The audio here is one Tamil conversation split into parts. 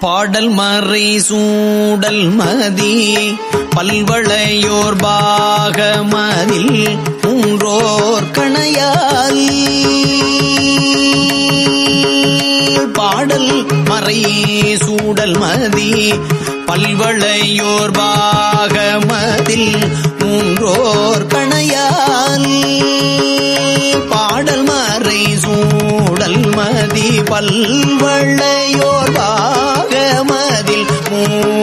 பாடல் மறை சூடல் மதி பல்வளையோர் பாகமதில் உன்றோர் கணையால். பாடல் மறை சூடல் மதி பல்வளையோர் பாகமதில் மூன்றோர் கணையால். பாடல் மறை சூடல் மதி பல்வளையோர் பாக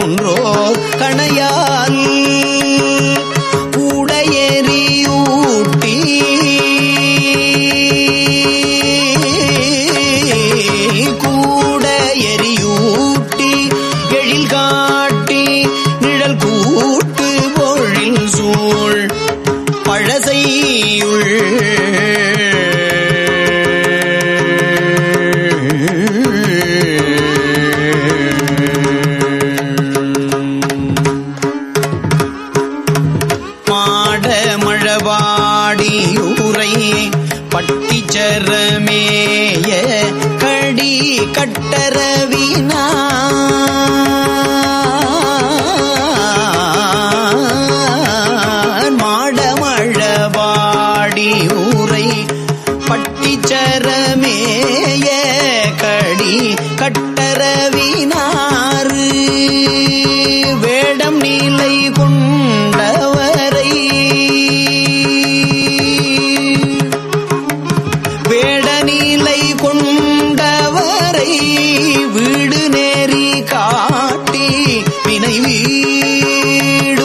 ஒன்றோ நினைவீடும்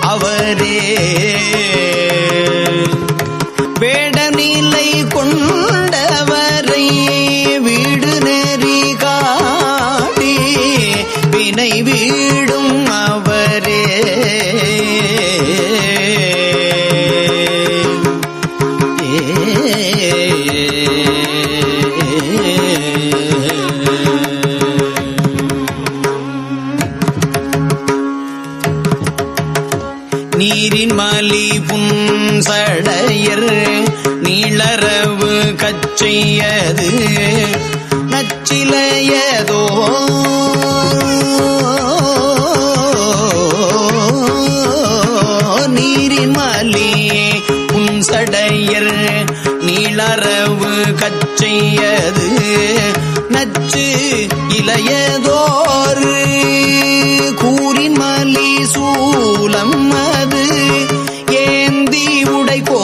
அவரே. நச்சிலையது நச்சிலையதோ நீரிமலி புன்சடையர் நீளரவு கச்சையது. நச்சு இளையதோர் கூறின் மலி சூலம் அது ஏந்தி உடைகோ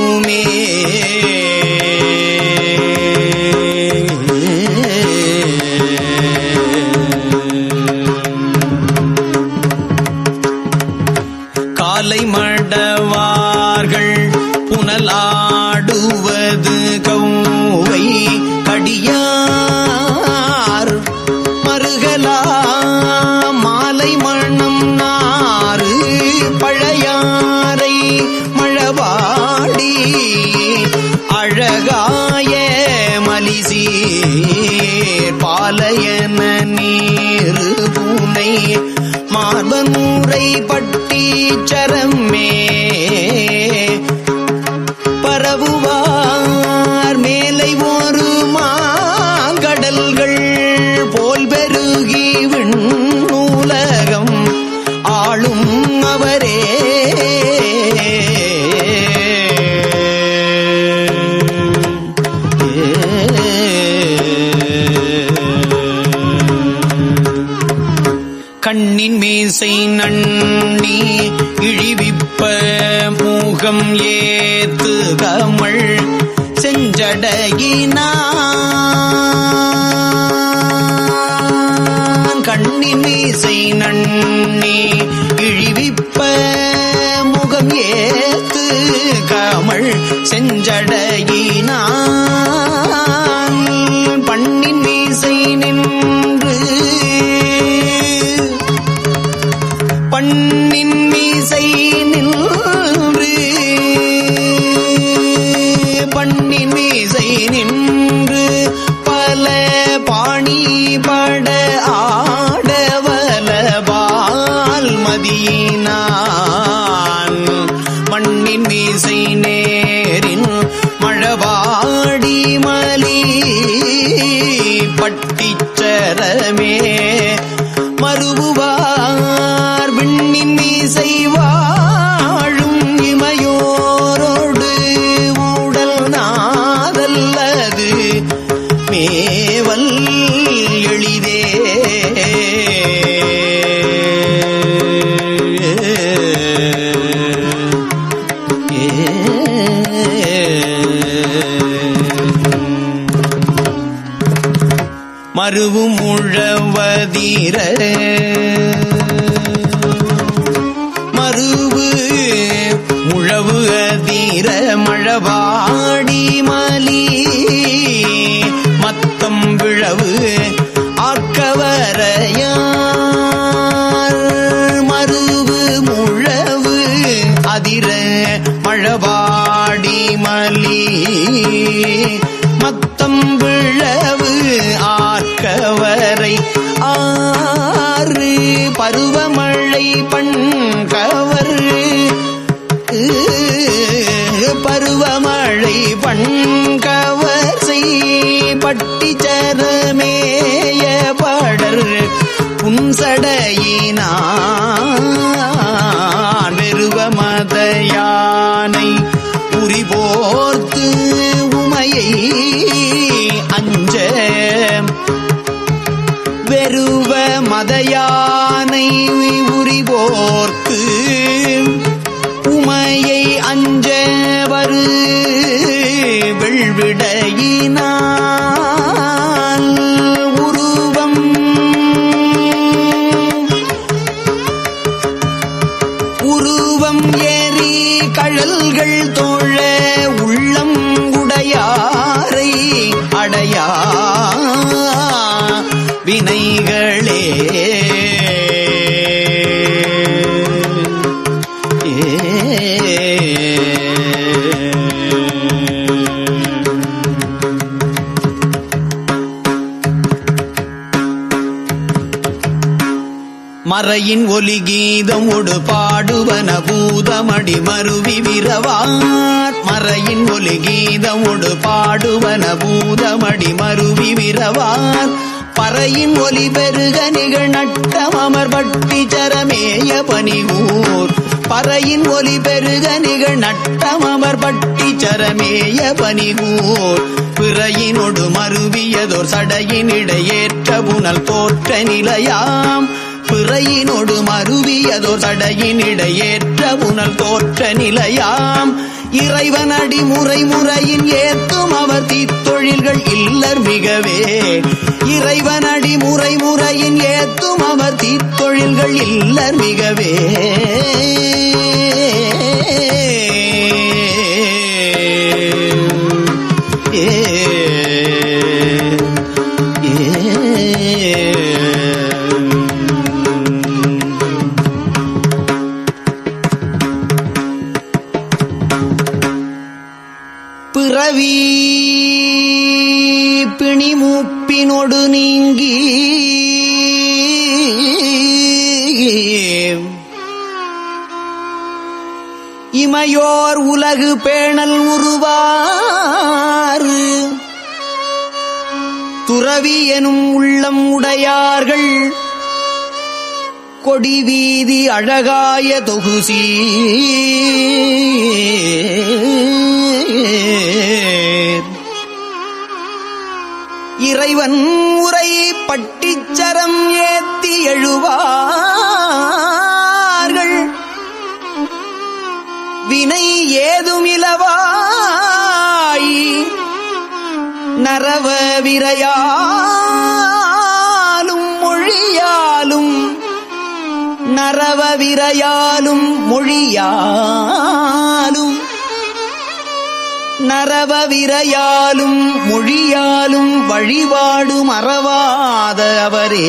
তুমি பன்முறை பட்டீச்சரம்மே பரவுவார் மேலை ஒரு நண்ணி இழிவிப்ப மூகம் ஏத்து கமல் செஞ்சடகினான். கண்ணினிசை நண்ணி இழிவிப்ப முகம் ஏத்து கமல் செஞ்சடகி அருவும் உழவதீர. மறுவு உழவு அதீர. மழவாடி மலி அறையின் ஒலி கீதம் ஒடு பாடுவன பூதமடி மருவி விரவார். மறையின் ஒலி கீதம் ஒடு பாடுவன பூதமடி மருவி விரவார். பறையின் ஒலி பெருக நிகழ் நட்டம் அமர் பட்டி சரமேய பனிவூர். பறையின் ஒலி பெருக நிகழ் நட்டம் அமர் பட்டி சரமேய பனிவூர். பிறையினொடு மருவியதோர் சடையினிடையேற்ற புனல் தோற்ற நிலையாம். பிறையினோடு மருவியதோர் சடையினிடையேற்ற புனல் தோற்ற நிலையாம். இறைவனடி முறை முறையின் ஏத்தும் அவர் தீத்தொழில்கள் இல்லர் மிகவே. இறைவனடி முறை முறையின் ஏத்தும் அவர் தீத்தொழில்கள் இல்லர் மிகவே. பிணிமூப்பினொடு நீங்கி இமையோர் உலகு பேணல் உருவாறு. துறவி எனும் உள்ளம் உடையார்கள். கொடி வீதி அழகாய தொகுசீ இறைவன் உரை பட்டிச்சரம் ஏத்தி எழுவார்கள். வினை ஏதுமிலவாய் நரவ விரையாலும் மொழியாலும் நரவ விரையாலும் மொழியாலும். நரவ விரையாலும் மொழியாலும் வழிபாடு மறவாத அவரே.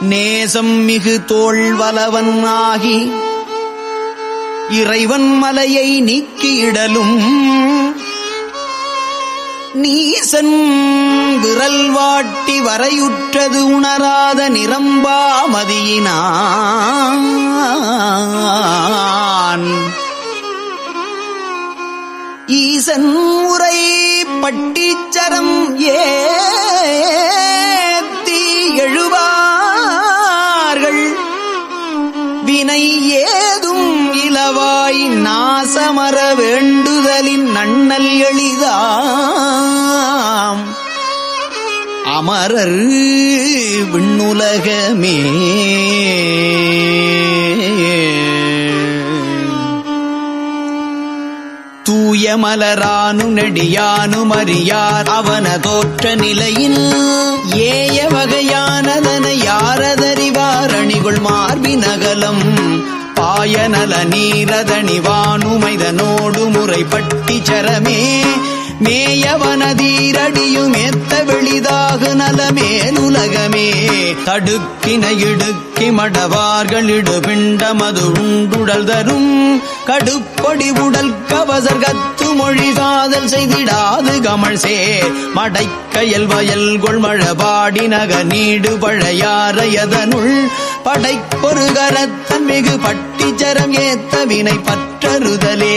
நேசம் மிகு தோல்வலவன் ஆகி இறைவன் மலையை நீக்கியிடலும் நீசன் விரல் வாட்டி வரையுற்றது உணராத நிரம்பாமதியினான். ஈசன் உரை பட்டிச்சரம் ஏத்தி எழுவார்கள். வினை ஏதும் இலவாய் நாசமர வேண்டுதலின் நன்னல் எளிதாம். அமரர் விண்ணுலகமே. தூய மலரானும் நெடியானும் அறியார் அவன தோற்ற நிலையில் ஏய வகையானதன யாரதறிவார்? அணிகுள் மார்பினகலம் பாயநல நீரதணிவானுமைதனோடு முறைப்பட்டி சரமே. மேயவனதீரடியும் ஏத்த வெளிதாக நலமேலுலகமே தடுக்கின இடுக்கி மடவார்கள் இடுபிண்டமது உண்டுடல் தரும். கடுப்படி உடல் கவசர் கத்து மொழி காதல் செய்திடாது கமல் சே மடைக்கயல் வயல் கொள்மழபாடி நக நீடு பழையாரையதனுள் படைப்பொரு கரத்தன் மிகு பட்டிச்சரம் ஏத்த வினை பற்ற பற்றறுதலே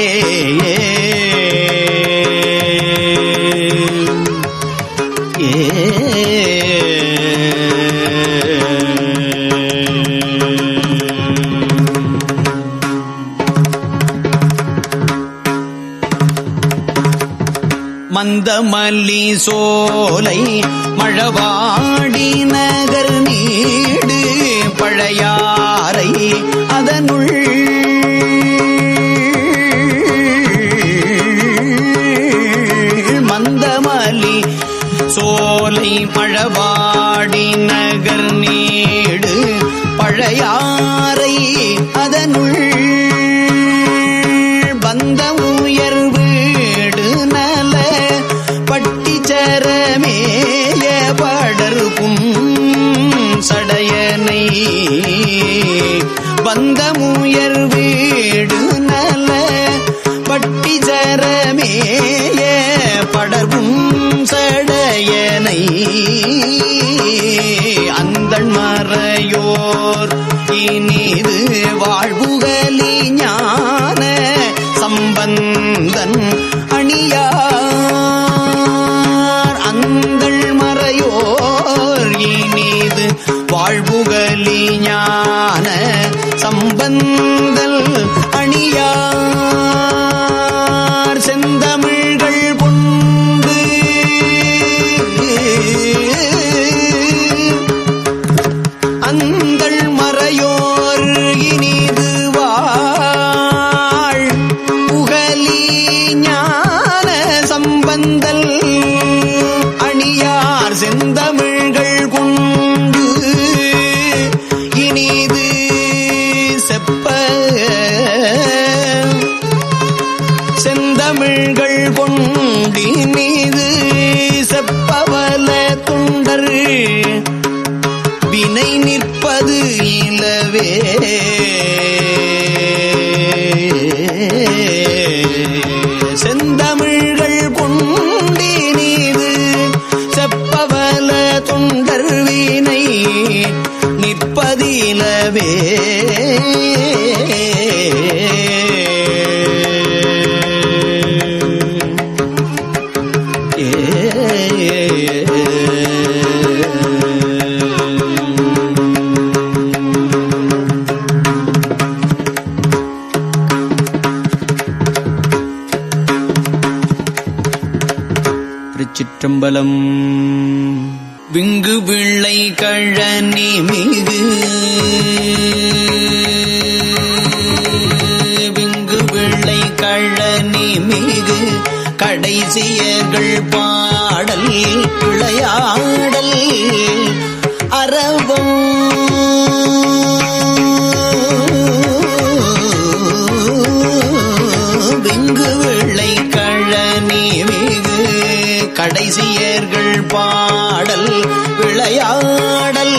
மந்தமல்லி சோலை மழவாடி மழவாடி நகர் நீடு பழையாறை அதனுள். வந்த உயர் வீடு நல பட்டிச்சரமேய படர்கும் சடையனை. வந்த முயர் வீடு நல சடையனை மறையோர் இனிது வாழ்வுகலி ஞான சம்பந்தன் அணியார். அந்தள் மறையோர் இனிது வாழ்வுகலி ஞான சம்பந்தல் அணியார். நிற்பது இலவே கடைசியர்கள் பாடல் விளையாடல் அறவம் விங்கு வெள்ளை கழனி மிகு கடைசியர்கள் பாடல் விளையாடல்.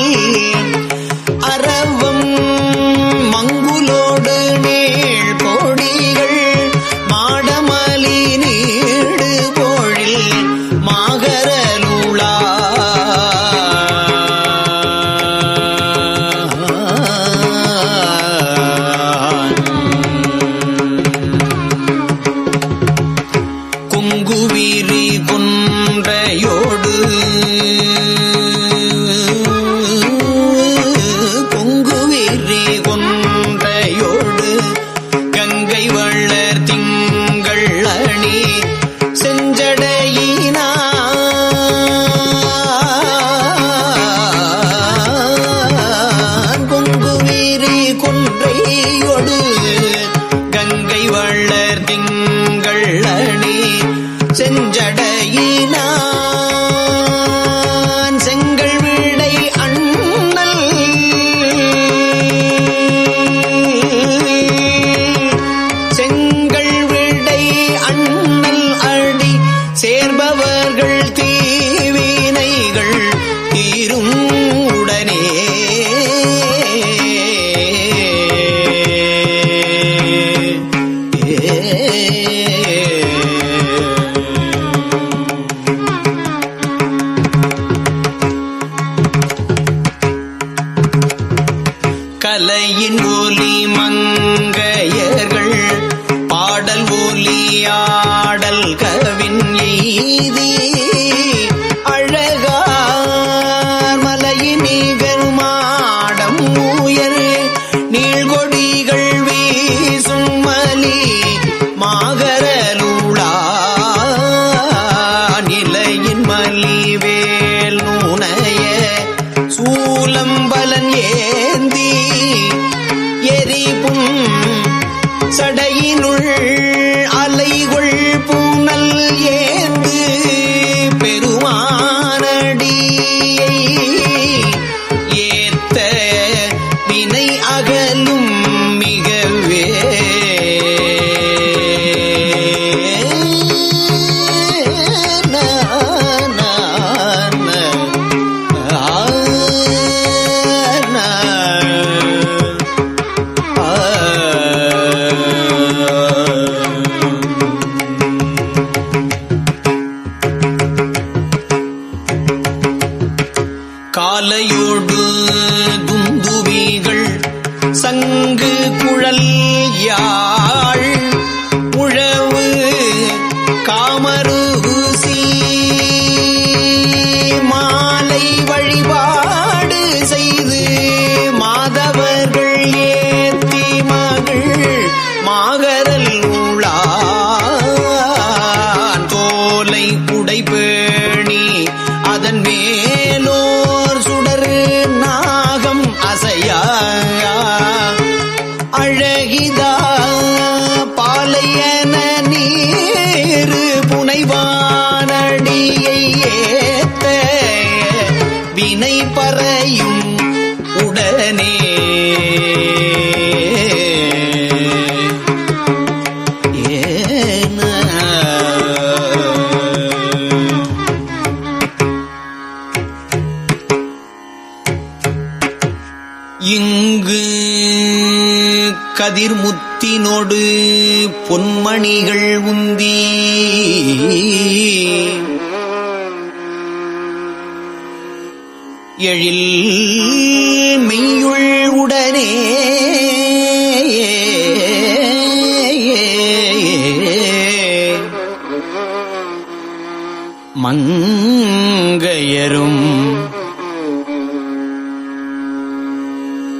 கதிர்முத்தினோடு பொன்மணிகள் உந்தி. எழில் மெய்யுள் உடனே. மங்கையரும்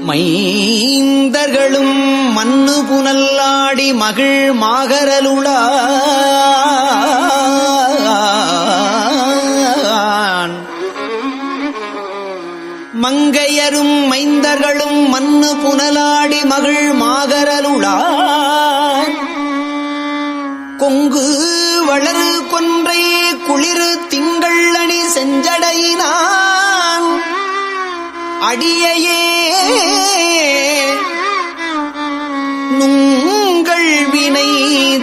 மைந்தர்களும் மண்ணு புனல்லாடி மகிழ் மாகரலுளான். மங்கையரும் மைந்தர்களும் மண்ணு புனலாடி மகிழ் மாகரலுளான். கொங்கு வளரு கொன்றை குளிரு திங்கள் அணி செஞ்சடையினான். அடியையே நுங்கள் வினை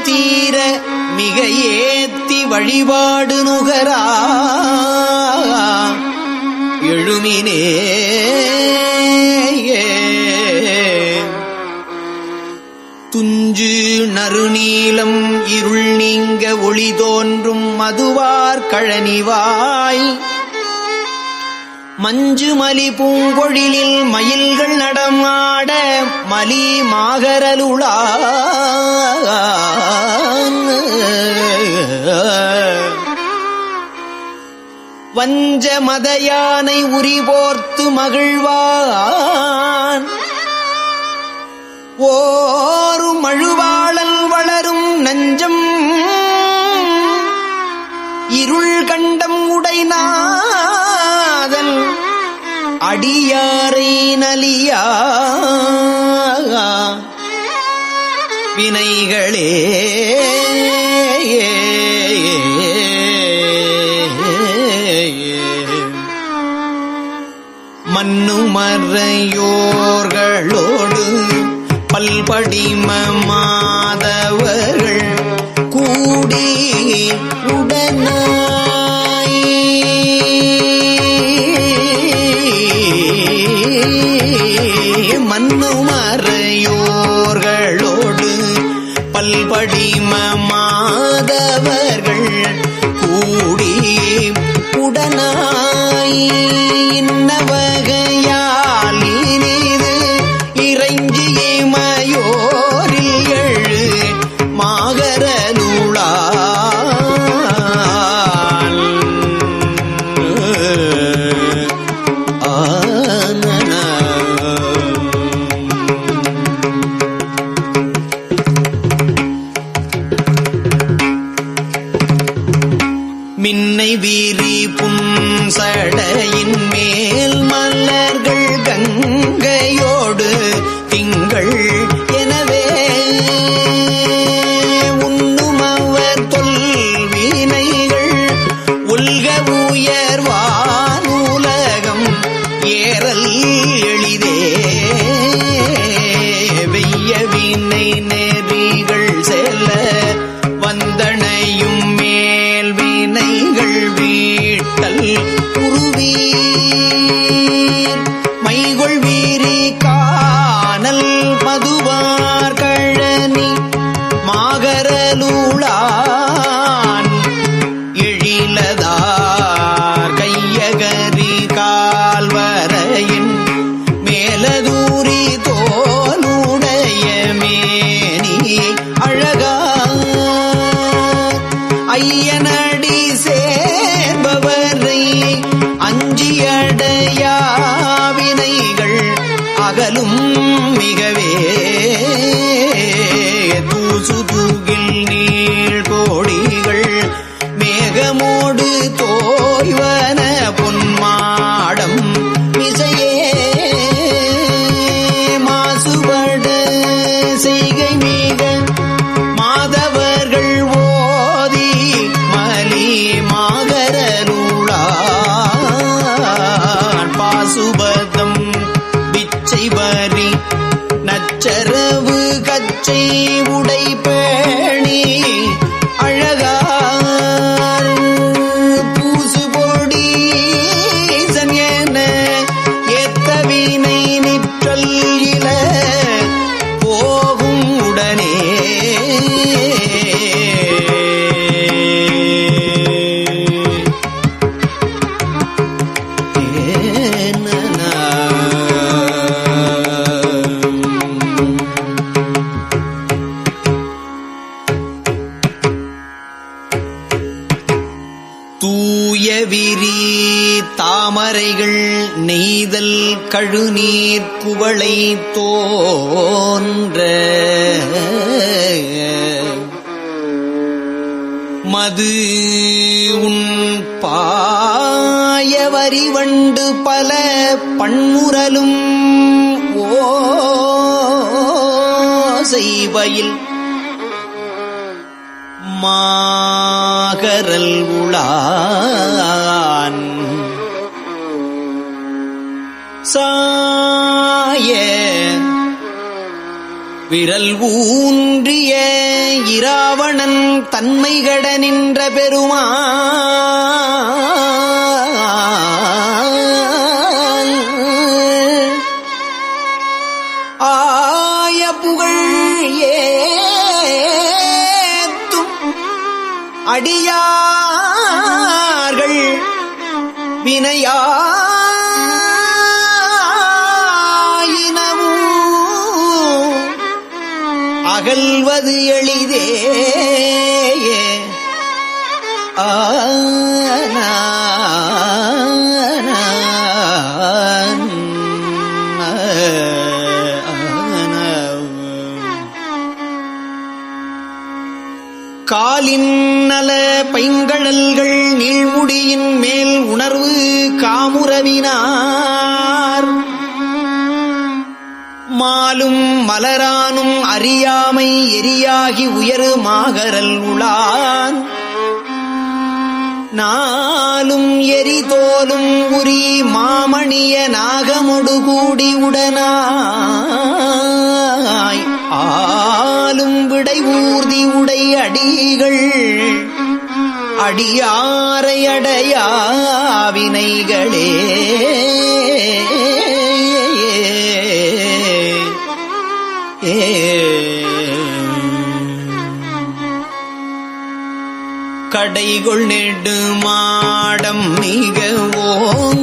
தீர மிக ஏத்தி வழிபாடு நுகரா. எழுமினே துஞ்சு நறுநீளம் இருள் நீங்க ஒளி தோன்றும் மதுவார் கழனிவாய். மஞ்சு மலி பூங்கொழிலில் மயில்கள் நடமாட மலி மாகரலுளா வஞ்ச மதயானை உரிபோர்த்து மகிழ்வான். ஓரு மழுவாளல் வளரும் நஞ்சம். இருள் கண்டம் உடைநாதல் அடியாரை நலியா? வினைகளே. மன்னுமறையோர்களோடு பல்படிம மாதவர்கள் கூடி உடனாய் படிம மாதவர்கள் கூடி உடனாய் இன்னவர் ಸದಾ கச்சை பரிவண்டு பல பண்முரலும் ஓ மாகரல் உளான். சாய விரல் ஊன்றிய இராவணன் தன்மைகட நின்ற பெருமான். அடியார்கள் வினையாயினமும் அகல்வது எளிதே ஆனா பைங்கழல்கள் நீழ்முடியின் மேல் உணர்வு காமுறவினார் மாலும் மலரானும் அறியாமை எரியாகி உயரு மாகரல் உளான் நாளும் எரிதோலும் உரி மாமணிய நாகமொடு கூடி உடனாய். ஆலும் விடை ஊர்தி உடை அடிகள் அடியாரையடையாவினைகளே அடையா கடைகொள் நெடு மாடம் மிக ஓங்கு